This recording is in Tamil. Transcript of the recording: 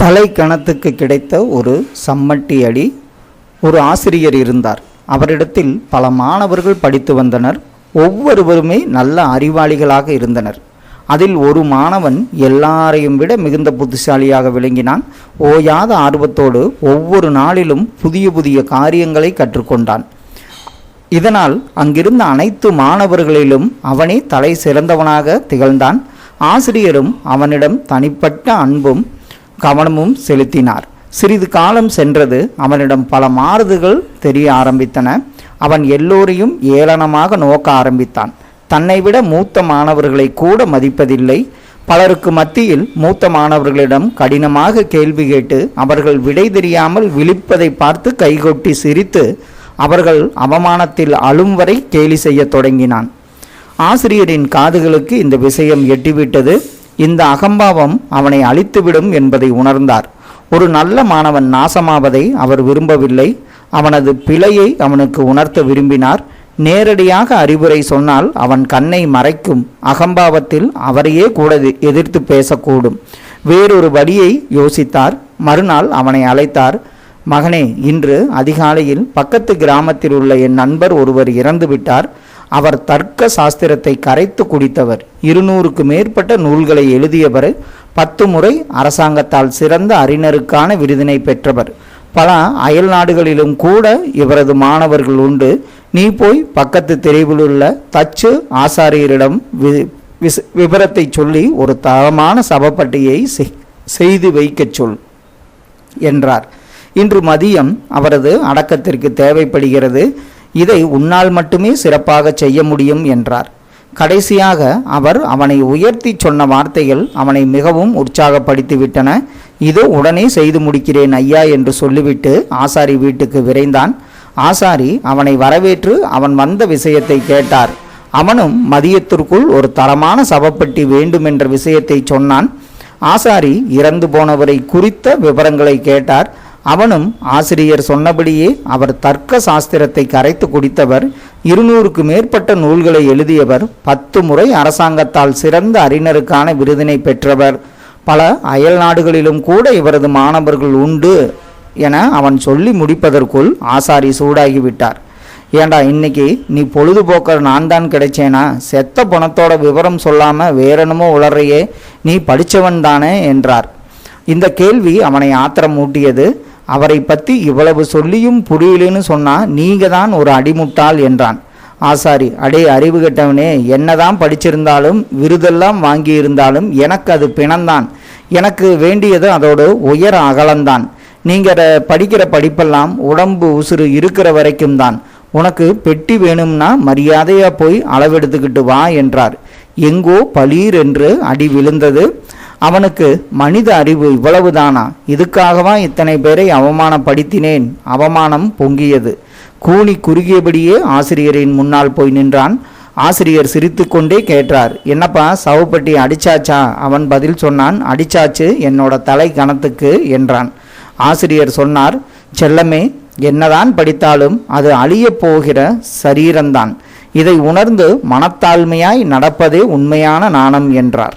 தலை கணத்துக்கு கிடைத்த ஒரு சம்மட்டி அடி ஒரு ஆசிரியர் இருந்தார். அவரிடத்தில் பல மாணவர்கள் படித்து வந்தனர். ஒவ்வொருவருமே நல்ல அறிவாளிகளாக இருந்தனர். அதில் ஒரு மாணவன் எல்லாரையும் விட மிகுந்த புத்திசாலியாக விளங்கினான். ஓயாத ஆர்வத்தோடு ஒவ்வொரு நாளிலும் புதிய புதிய காரியங்களை கற்றுக்கொண்டான். இதனால் அங்கிருந்த அனைத்து மாணவர்களிலும் அவனே தலை சிறந்தவனாக திகழ்ந்தான். ஆசிரியரும் அவனிடம் தனிப்பட்ட அன்பும் கவனமும் செலுத்தினார். சிறிது காலம் சென்றது அவனிடம் பல மாறுதல்கள் தெரிய ஆரம்பித்தன. அவன் எல்லோரையும் ஏளனமாக நோக்க ஆரம்பித்தான். தன்னை விட மூத்த மாணவர்களை கூட மதிப்பதில்லை. பலருக்கு மத்தியில் மூத்த மாணவர்களிடம் கடினமாக கேள்வி கேட்டு அவர்கள் விடை தெரியாமல் விழிப்பதை பார்த்து கைகொட்டி சிரித்து அவர்கள் அவமானத்தில் அழும் வரை கேலி செய்யத் தொடங்கினான். ஆசிரியரின் காதுகளுக்கு இந்த விஷயம் எட்டிவிட்டது. இந்த அகம்பாவம் அவனை அழித்துவிடும் என்பதை உணர்ந்தார். ஒரு நல்ல மாணவன் நாசமாவதை அவர் விரும்பவில்லை. அவனது பிழையை அவனுக்கு உணர்த்த விரும்பினார். நேரடியாக அறிவுரை சொன்னால் அவன் கண்ணை மறைக்கும். அகம்பாவத்தில் அவரையே கூட எதிர்த்து பேசக்கூடும். வேறொரு வழியை யோசித்தார். மறுநாள் அவனை அழைத்தார். மகனே இன்று அதிகாலையில் பக்கத்து கிராமத்தில் உள்ள என் நண்பர் ஒருவர் இறந்துவிட்டார். அவர் தர்க்க சாஸ்திரத்தை கரைத்து குடித்தவர். இருநூறுக்கு மேற்பட்ட நூல்களை எழுதியவர் பத்து முறை அரசாங்கத்தால் சிறந்த அறிஞருக்கான விருதினை பெற்றவர். பல அயல் நாடுகளிலும் கூட இவரது மாணவர்கள் உண்டு. நீ போய் பக்கத்து தெருவில் உள்ள தச்சு ஆசாரியரிடம் வி- சொல்லி ஒரு தரமான சபப்பட்டியை செய்து வைக்கச் சொல் என்றார். இன்று மதியம் அவரது அடக்கத்திற்கு தேவைப்படுகிறது. இதை உன்னால் மட்டுமே சிறப்பாக செய்ய முடியும் என்றார். கடைசியாக அவர் அவனை உயர்த்தி சொன்ன வார்த்தைகள் அவனை மிகவும் உற்சாகப்படுத்திவிட்டன. இதோ உடனே செய்து முடிக்கிறேன் ஐயா என்று சொல்லிவிட்டு ஆசாரி வீட்டுக்கு விரைந்தான். ஆசாரி அவனை வரவேற்று அவன் வந்த விஷயத்தை கேட்டார். அவனும் மதியத்திற்குள் ஒரு தரமான சவப்பட்டி வேண்டும் என்ற விஷயத்தை சொன்னான். ஆசாரி இறந்து போனவரை குறித்த விவரங்களை கேட்டார். அவனும் ஆசிரியர் சொன்னபடியே அவர் தர்க்க சாஸ்திரத்தை கரைத்து குடித்தவர் இருநூறுக்கு மேற்பட்ட நூல்களை எழுதியவர் பத்து முறை அரசாங்கத்தால் சிறந்த அறிஞருக்கான விருதினை பெற்றவர். பல அயல் நாடுகளிலும் கூட இவரது மாணவர்கள் உண்டு என அவன் சொல்லி முடிப்பதற்குள் ஆசாரி சூடாகிவிட்டார். ஏண்டா இன்னைக்கு நீ பொழுதுபோக்க நான் தான் கிடைச்சேனா? செத்த பணத்தோட விவரம் சொல்லாம வேறென்னமோ உளறையே நீ படித்தவன் தானே? என்றார். இந்த கேள்வி அவனை ஆத்திரம் மூட்டியது அவரை பற்றி இவ்வளவு சொல்லியும் புரியலன்னு சொன்னால் நீங்கள் தான் ஒரு அடிமுட்டாள் என்றான். ஆசாரி அடே அறிவு கெட்டவனே என்னதான் படிச்சிருந்தாலும் விருதெல்லாம் வாங்கியிருந்தாலும் எனக்கு அது பிணந்தான். எனக்கு வேண்டியது அதோட உயர அகலந்தான். நீங்கள் படிக்கிற படிப்பெல்லாம் உடம்பு உசுறு இருக்கிற வரைக்கும் தான். உனக்கு பெட்டி வேணும்னா மரியாதையாக போய் அளவெடுத்துக்கிட்டு வா என்றார். எங்கோ பளீர் என்று அடி விழுந்தது. அவனுக்கு மனித அறிவு இவ்வளவுதானா? இதுக்காகவா இத்தனை பேரை அவமானப்படுத்தினேன்? அவமானம் பொங்கியது. கூனி குறுகியபடியே ஆசிரியரின் முன்னால் போய் நின்றான். ஆசிரியர் சிரித்துக்கொண்டே கேட்டார் என்னப்பா சவுப்பட்டி அடிச்சாச்சா? அவன் பதில் சொன்னான் அடிச்சாச்சு என்னோட தலை கணத்துக்கு என்றான். ஆசிரியர் சொன்னார் செல்லமே என்னதான் படித்தாலும் அது அழியப் போகிற சரீரம்தான். இதை உணர்ந்து மனத்தாழ்மையாய் நடப்பதே உண்மையான நாணம் என்றார்.